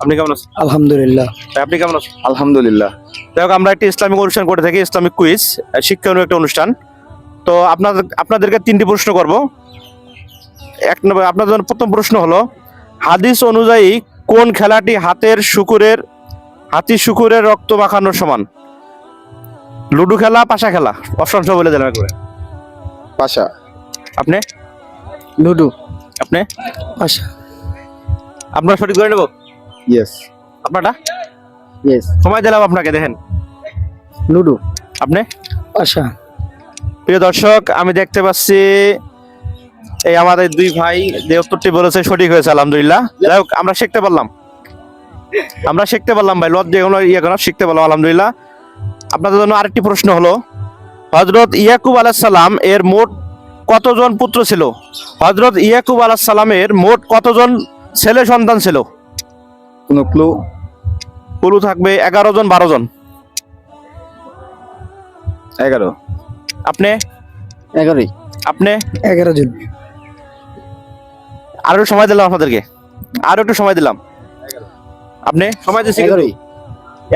আপনি কেমন আছেন? আলহামদুলিল্লাহ। আপনি কেমন আছেন? আলহামদুলিল্লাহ। যাই হোক আমরা একটি ইসলামিক অনুষ্ঠান করে থাকি ইসলামিক কুইজ শিক্ষণীয় একটা অনুষ্ঠান। তো আপনাদের আপনাদেরকে তিনটি প্রশ্ন করব। এক নম্বর আপনাদের প্রথম প্রশ্ন হলো হাদিস অনুযায়ী কোন খেলাটি হাতের শুকুরের হাতি শুকুরের রক্ত মাখানোর সমান? লুডু খেলা পাশা খেলা? অপশন সব বলে দিলাম একবারে। পাশা। আপনি? লুডু। আপনি? পাশা। আপনার সঠিক করে নেব? ইয়েস আপনারটা ইয়েস সময় দিলাম আপনাকে দেখেন। লুডু আপনি? আশা প্রিয় দর্শক আমি দেখতে পাচ্ছি এই আমাদের দুই ভাই যে উত্তরটি বলেছে সঠিক হয়েছে আলহামদুলিল্লাহ। যাই হোক আমরা শিখতে পারলাম। আমরা শিখতে পারলাম ভাই লজ্জা কোনো ইয়ে কোনো শিখতে পারলাম আলহামদুলিল্লাহ। আপনাদের জন্য আরেকটি প্রশ্ন হলো হজরত ইয়াকুব আলাহিসাল্লাম এর মোট কতজন পুত্র ছিল? হজরত ইয়াকুব আলাহিসাল্লামের মোট কতজন ছেলে সন্তান ছিল? কোনো ক্লু পুরু থাকবে এগারো জন বারো জন। এগারো। আপনি? এগারোই। আপনি? এগারো জন। আরও একটু সময় দিলাম আপনাদেরকে। আরও একটু সময় দিলাম। আপনি? সময় দিচ্ছি। এগারোই।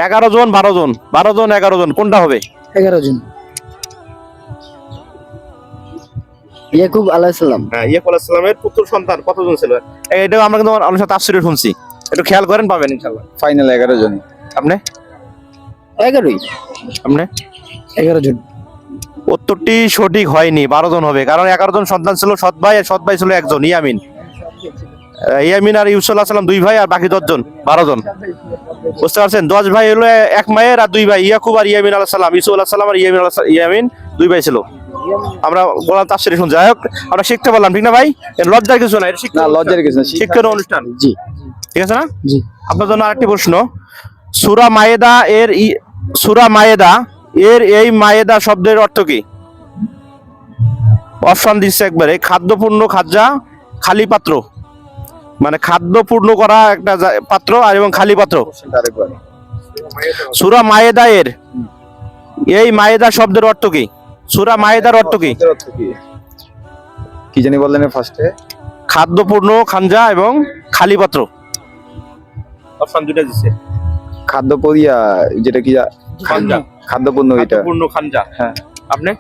এগারো জন বারো জন। বারো জন এগারো জন। কোনটা হবে? এগারো জন। ইয়াকুব আলাইসাল্লাম হ্যাঁ ইয়াকুব আলাইসালামের পুত্র সন্তান কতজন ছিল? এটাও আমরা কিন্তু অনেক সাথে আশ্চর্য শুনছি। একটু খেয়াল করেন পাবেন ইনশাল্লাহ ফাইনাল এগারো জন। আপনি? এগারোই। আপনি? এগারো জন। উত্তরটি সঠিক হয়নি বারো জন হবে। কারণ এগারো জন সন্তান ছিল সৎ ভাই আর সৎ ভাই ছিল একজন ইয়ামিন। ইয়ামিন আর ইউসুল্লাহ সাল্লাম দুই ভাই আর বাকি দশজন বারো জন। বুঝতে পারছেন? দশ ভাই হলো এক মায়ের আর দুই ভাই ইয়াকুব আর ইয়ামিন আলাহ সাল্লাম ইসু আল্লাহ সাল্লাম আর ইয়ামিন আলাহ ইয়ামিন দুই ভাই ছিল। আমরা গোলাম তাফসিরি শুনছি। যাই হোক আমরা শিখতে পারলাম ঠিক না ভাই? লজ্জার কিছু না এটা শিক্ষা লজ্জার কিছু না শিক্ষা- শিক্ষণ অনুষ্ঠান। জি। ঠিক আছে না? জি। আপনার জন্য আরেকটি প্রশ্ন। সুরা মায়েদা এর সুরা মায়েদা এর এই মায়েদা শব্দের অর্থ কি? অপশন দিচ্ছে একবারে খাদ্যপূর্ণ খাদ্যা খালি পাত্র। মানে খাদ্য পূর্ণ করা একটা পাত্র আর এবং খালি পাত্র। সুরা মায়েদা এর এই মায়েদা শব্দের অর্থ কি? সুরা মায়েদার অর্থ কি? কি জানি বললেন ফার্স্টে? খাদ্যপূর্ণ খাঞ্জা এবং খালি পাত্র। অপশন দুটো দিচ্ছে খাদ্য পরিয়া যেটা কি খাঞ্জা। খাদ্যপূর্ণ এটা। খাদ্যপূর্ণ খাঞ্জা। হ্যাঁ। আপনি?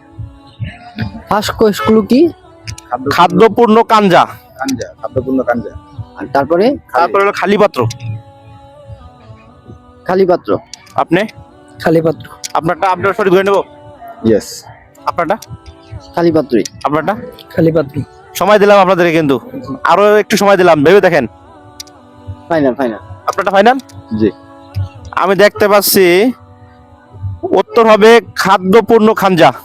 কি? খাদ্যপূর্ণ কাঞ্জা কাঞ্জা খাদ্যপূর্ণ কাঞ্জা আর তারপরে? তারপরে হলো খালি পাত্র খালি পাত্র আপনি? খালি পাত্র আপনারটা আপনার সঠিক ধরে নেব? ইয়েস আপনারটা? খালি পাত্রই আপনারটা? খালি পাত্র সময় দিলাম আপনাদেরকে কিন্তু। আরও একটু সময় দিলাম ভেবে দেখেন। Final final. আপনারটা ফাইনাল জি। আমি দেখতে পাচ্ছি উত্তর হবে খাদ্যপূর্ণ খাঞ্জা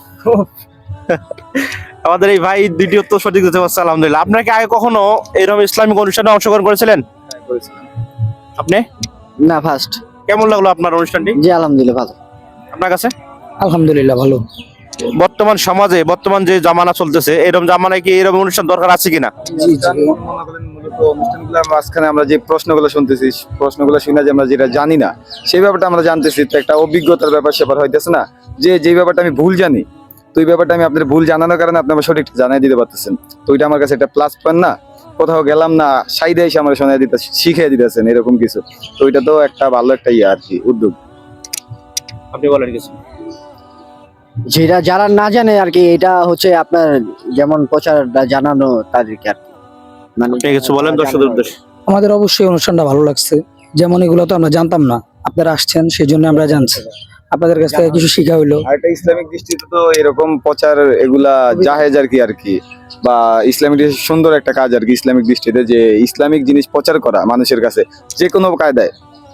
আমাদের এই ভাই দুইটি উত্তর সঠিক দিতে পারছে আলহামদুলিল্লাহ। আপনার কি আগে কখনো এরকম ইসলামিক অনুষ্ঠানে অংশগ্রহণ করেছিলেন? আপনি? না ফার্স্ট কেমন লাগল আপনার অনুষ্ঠানটি? জি আলহামদুলিল্লাহ ভালো। আপনার কাছে? আলহামদুলিল্লাহ ভালো। বর্তমান সমাজে বর্তমান যে জামানা চলতেছে এরকম জামানায় কি এরকম অনুষ্ঠান দরকার আছে কিনা? অনুষ্ঠানগুলোর মাঝখানে আমরা যে প্রশ্নগুলো শুনতেছি প্রশ্নগুলো শুনে যে আমরা যেটা জানি না সেই ব্যাপারটা আমরা জানতেছি। তো একটা অভিজ্ঞতার ব্যাপার সেবার হইতেছে না যে যে ব্যাপারটা আমি ভুল জানি তো ওই ব্যাপারটা আমি আপনার ভুল জানানোর কারণে আপনি আমার সঠিক জানাই দিতে পারতেছেন। তো ওইটা আমার কাছে একটা প্লাস পয়েন্ট না কোথাও গেলাম না সাইডে এসে আমার শোনাই দিতে শিখিয়ে দিতেছেন এরকম কিছু। তো ওইটা তো একটা ভালো একটা ইয়ে আর কি উদ্যোগ। আপনি বলেন কিছু। যেটা যারা না জানে আর কি এটা হচ্ছে আপনার যেমন প্রচারটা জানানো তাদেরকে আর কি। মানে কিছু বলেন দর্শকদের উদ্দেশ্যে। আমাদের অবশ্যই অনুষ্ঠানটা ভালো লাগছে। যেমন এগুলো তো আমরা জানতাম না। আপনারা আসছেন সেই জন্য আমরা জানছি। আপনাদের কাছ থেকে কিছু শিখা হইল। আর একটা ইসলামিক দৃষ্টিতে তো এরকম প্রচার এগুলা জাহেজ আর কি আর কি। বা ইসলামিক সুন্দর একটা কাজ আর কি ইসলামিক দৃষ্টিতে যে ইসলামিক জিনিস প্রচার করা মানুষের কাছে যে কোনো কায়দায়।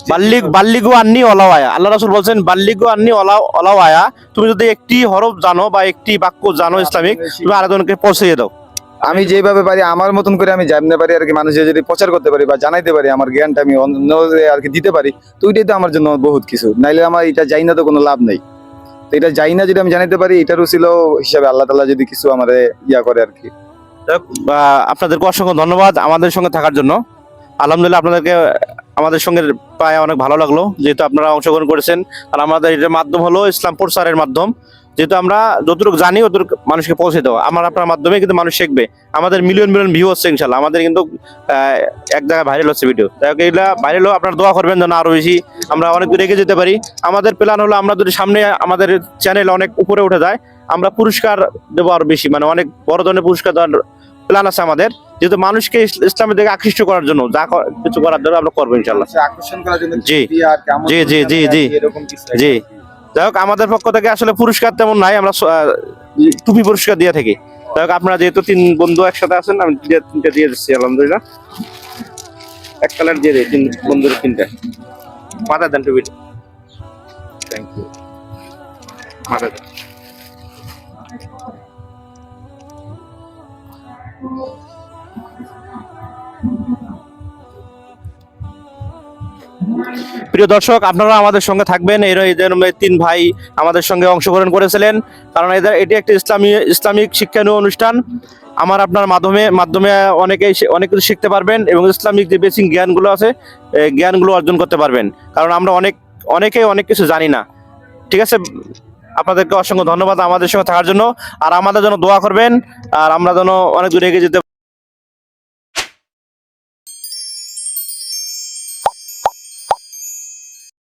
বাল্লিক বাল্লিগু আন্নি অলাওয়ায়া আল্লাহ রাসূল বলছেন বাল্লিগু আন্নি অলা অলাওয়ায়া তুমি যদি একটি হরফ জানো বা একটি বাক্য জানো ইসলামিক তুমি আরেকজনকে পৌঁছে দাও। আমি যেভাবে পারি, আমার মতন করে আমি জানতে পারি আর কি মানুষের যদি প্রচার করতে পারি বা জানাইতে পারি, আমার জ্ঞানটা আমি অন্য আর কি দিতে পারি, তো ওইটাই তো আমার জন্য বহুত কিছু। নাইলে আমার এটা যাই না তো কোনো লাভ নেই। তো এটা যাই না যদি আমি জানাইতে পারি এটারও ছিল হিসাবে আল্লাহ তাআলা যদি কিছু আমার ইয়া করে আর কি। আপনাদেরকে অসংখ্য ধন্যবাদ আমাদের সঙ্গে থাকার জন্য। আলহামদুলিল্লাহ আপনাদেরকে আমাদের সঙ্গে পায় অনেক ভালো লাগল, যেহেতু আপনারা অংশগ্রহণ করেছেন। আর আমাদের এটার মাধ্যম হলো ইসলাম প্রচারের মাধ্যম। যেহেতু আমরা যতটুকু জানি অতটুকু মানুষকে পৌঁছে দেওয়া। আমার আপনার মাধ্যমে কিন্তু মানুষ শিখবে। আমাদের মিলিয়ন মিলিয়ন ভিউ হচ্ছে ইনশাল্লাহ আমাদের কিন্তু আহ, এক জায়গায় ভাইরাল হচ্ছে ভিডিও তাই এইগুলা ভাইরাল হোক আপনারা দোয়া করবেন যেন আরও বেশি আমরা অনেক দূর এগিয়ে যেতে পারি। আমাদের প্ল্যান হলো আমরা যদি সামনে আমাদের চ্যানেল অনেক উপরে উঠে যায় আমরা পুরস্কার দেবো আরও বেশি। মানে অনেক বড় ধরনের পুরস্কার দেওয়ার প্ল্যান আছে আমাদের। যেহেতু মানুষকে ইস- ইসলামের দিকে আকৃষ্ট করার জন্য যা কিছু করার জন্য আমরা করব ইনশাল্লাহ জি। জি, জি, জি, জি। যাই হোক, আমাদের পক্ষ থেকে আসলে পুরস্কার তেমন নাই, আমরা টুপি পুরস্কার দিয়ে থাকি। যাই হোক, আপনারা যেহেতু তিন বন্ধু একসাথে আছেন, আমি তিনটা দিয়ে দিচ্ছি, আলহামদুলিল্লাহ। এক কালার দিয়ে দিই, তিন বন্ধুর তিনটা। মাথা দেন টুপিটা। থ্যাংক ইউ মাথা দেন। প্রিয় দর্শক, আপনারা আমাদের সঙ্গে থাকবেন। এর এদের তিন ভাই আমাদের সঙ্গে অংশগ্রহণ করেছিলেন। কারণ এদের, এটি একটি ইসলামী, ইসলামিক শিক্ষানীয় অনুষ্ঠান। আমার, আপনার মাধ্যমে মাধ্যমে অনেকেই অনেক কিছু শিখতে পারবেন এবং ইসলামিক যে বেসিক জ্ঞানগুলো আছে জ্ঞানগুলো অর্জন করতে পারবেন। কারণ আমরা অনেক, অনেকেই অনেক কিছু জানি না। ঠিক আছে? আপনাদেরকে অসংখ্য ধন্যবাদ আমাদের সঙ্গে থাকার জন্য। আর আমাদের জন্য দোয়া করবেন। আর আমরা যেন অনেক দূরে এগিয়ে যেতে